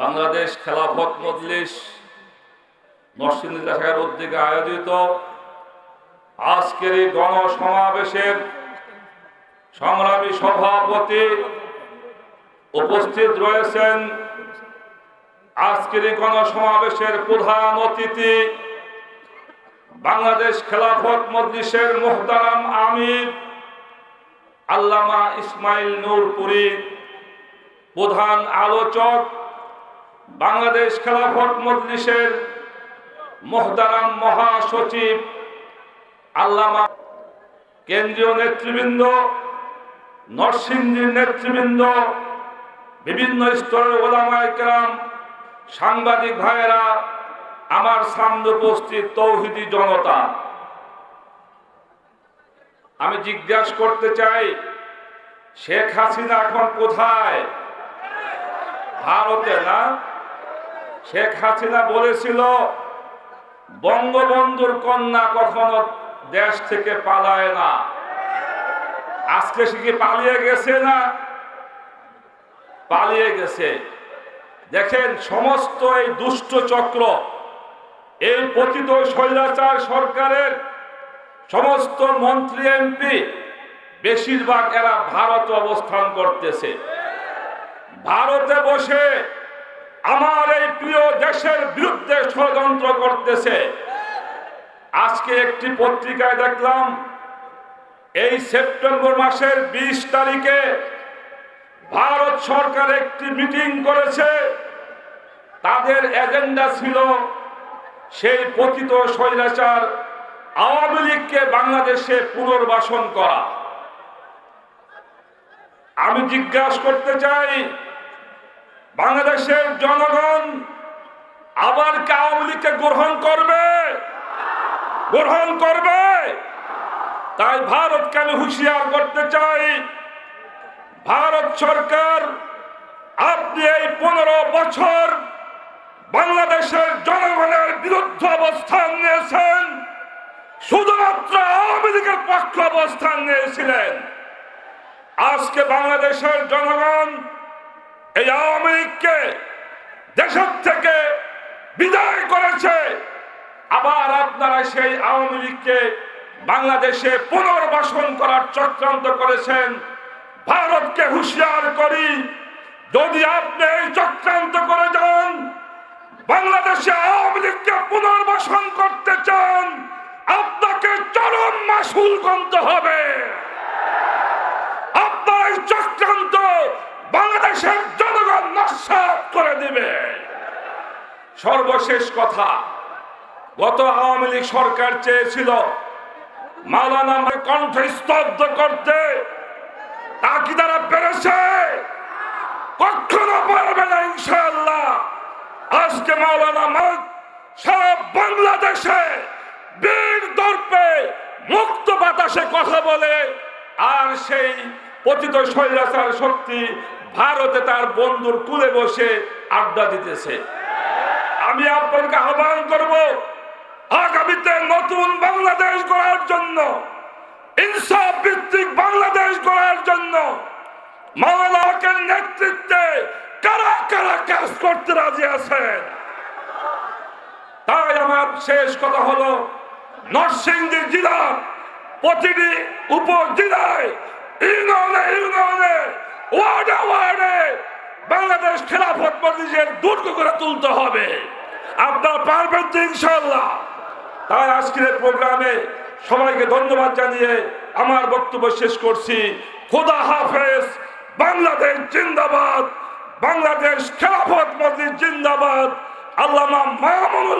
বাংলাদেশ খেলাফত মজলিস নরসিংদী উদ্যোগে আয়োজিত আজকের এই গণসমাবেশের সংগ্রামী সভাপতি উপস্থিত রয়েছেন আজকের এই গণসমাবেশের প্রধান অতিথি বাংলাদেশ খেলাফত মজলিসের মোহতারাম আমির আল্লামা ইসমাইল নূরপুরী। প্রধান আলোচক বাংলাদেশ খেলাফত মজলিসের মোহতারাম মহাসচিব আল্লামা কেন্দ্রীয় নেতৃবৃন্দ, নরসিংদীর নেতৃবৃন্দ, বিভিন্ন স্তরের ওলামায় কেরাম, সাংবাদিক ভাইয়েরা, আমার সামনে উপস্থিত তৌহিদি জনতা। আমি জিজ্ঞাসা করতে চাই, শেখ হাসিনা এখন কোথায়? ভারতে না? শেখ হাসিনা বলেছিল, বঙ্গবন্ধুর কন্যা কখনো দেশ থেকে পালায় না। আজকে সে কি পালিয়ে গেছে না? পালিয়ে গেছে। দেখেন, সমস্ত এই দুষ্ট চক্র, এই পতিত স্বৈরাচার সরকারের সমস্ত মন্ত্রী, এমপি, বেশিরভাগ এরা ভারত অবস্থান করতেছে। ভারতে বসে আমার এই প্রিয় দেশের বিরুদ্ধে ষড়যন্ত্র করতেছে। আজকে একটি পত্রিকায় দেখলাম, এই সেপ্টেম্বর মাসের বিশ তারিখে ভারত সরকার একটি মিটিং করেছে। তাদের এজেন্ডা ছিল সেই পতিত স্বৈরাচার আওয়ামী লীগকে বাংলাদেশে পুনর্বাসন করা। আমি জিজ্ঞাসা করতে চাই বাংলাদেশের জনগণ আবার কি আওয়ামী লীগকে গ্রহণ করবে? গ্রহণ করবে? তাই ভারতকে আমি হুঁশিয়ার করতে চাই, ভারত সরকার, আপনি এই পনেরো বছর বাংলাদেশের জনগণের বিরুদ্ধে অবস্থান নিয়েছেন, শুধুমাত্র আওয়ামী লীগের পক্ষ অবস্থান নিয়েছিলেন। আজকে বাংলাদেশের জনগণ এই আওয়ামী লীগকে দেশের থেকে বিদায় করেছে। আবার আপনারা সেই আওয়ামী লীগকে বাংলাদেশে পুনর্বাসন করার চক্রান্ত করেছেন। ভারতকে হুঁশিয়ার করি, যদি আপনি এই চক্রান্ত করে যান, বাংলাদেশে আওয়ামী লীগকে পুনর্বাসন করতে চান, আপনাকে চরম মাসুল গুনতে হবে আপনার এই চক্রান্ত বাংলাদেশের জনগণ নস্বাত করে দিবে সর্বশেষ কথা, গত আওয়ামী লীগ সরকার চেয়েছিল মাওলানা কণ্ঠ স্তব্ধ করতে, তা কি তারা পেরেছে? কখনো পারবে না ইনশাআল্লাহ। আজকে মাওলানা মাদ সারা বাংলাদেশে বীর দর্পে মুক্ত বাতাসে কথা বলে, আর সেই পতিত স্বৈরাচার শক্তি ভারতে তার বন্ধুর কুলে বসে আড্ডা দিতেছে। আমি আপনাকে আহ্বান করব, আগামীতে নতুন বাংলাদেশ গড়ার জন্য, ইনসাফ ভিত্তিক বাংলাদেশ গড়ার জন্য মাওলানা নেতৃত্বে কারা কারা কাজ করতে রাজি আছেন? তাই আমার শেষ কথা হলো, নরসিংদী জেলার প্রতিটি উপজেলায়, ইউনিয়নে ইউনিয়নে, ওয়ার্ডে ওয়ার্ডে বাংলাদেশ খেলাফত মজলিসের দুর্গ করে তুলতে হবে। আপনারা পারবেন তো ইনশাল্লাহ তাই আজকের প্রোগ্রামে সবাইকে ধন্যবাদ জানিয়ে আমার বক্তব্য শেষ করছি। খোদা হাফেজ, বাংলাদেশ জিন্দাবাদ, বাংলাদেশ খেলাফত মন্দির জিন্দাবাদ। আল্লামা মায়ামুল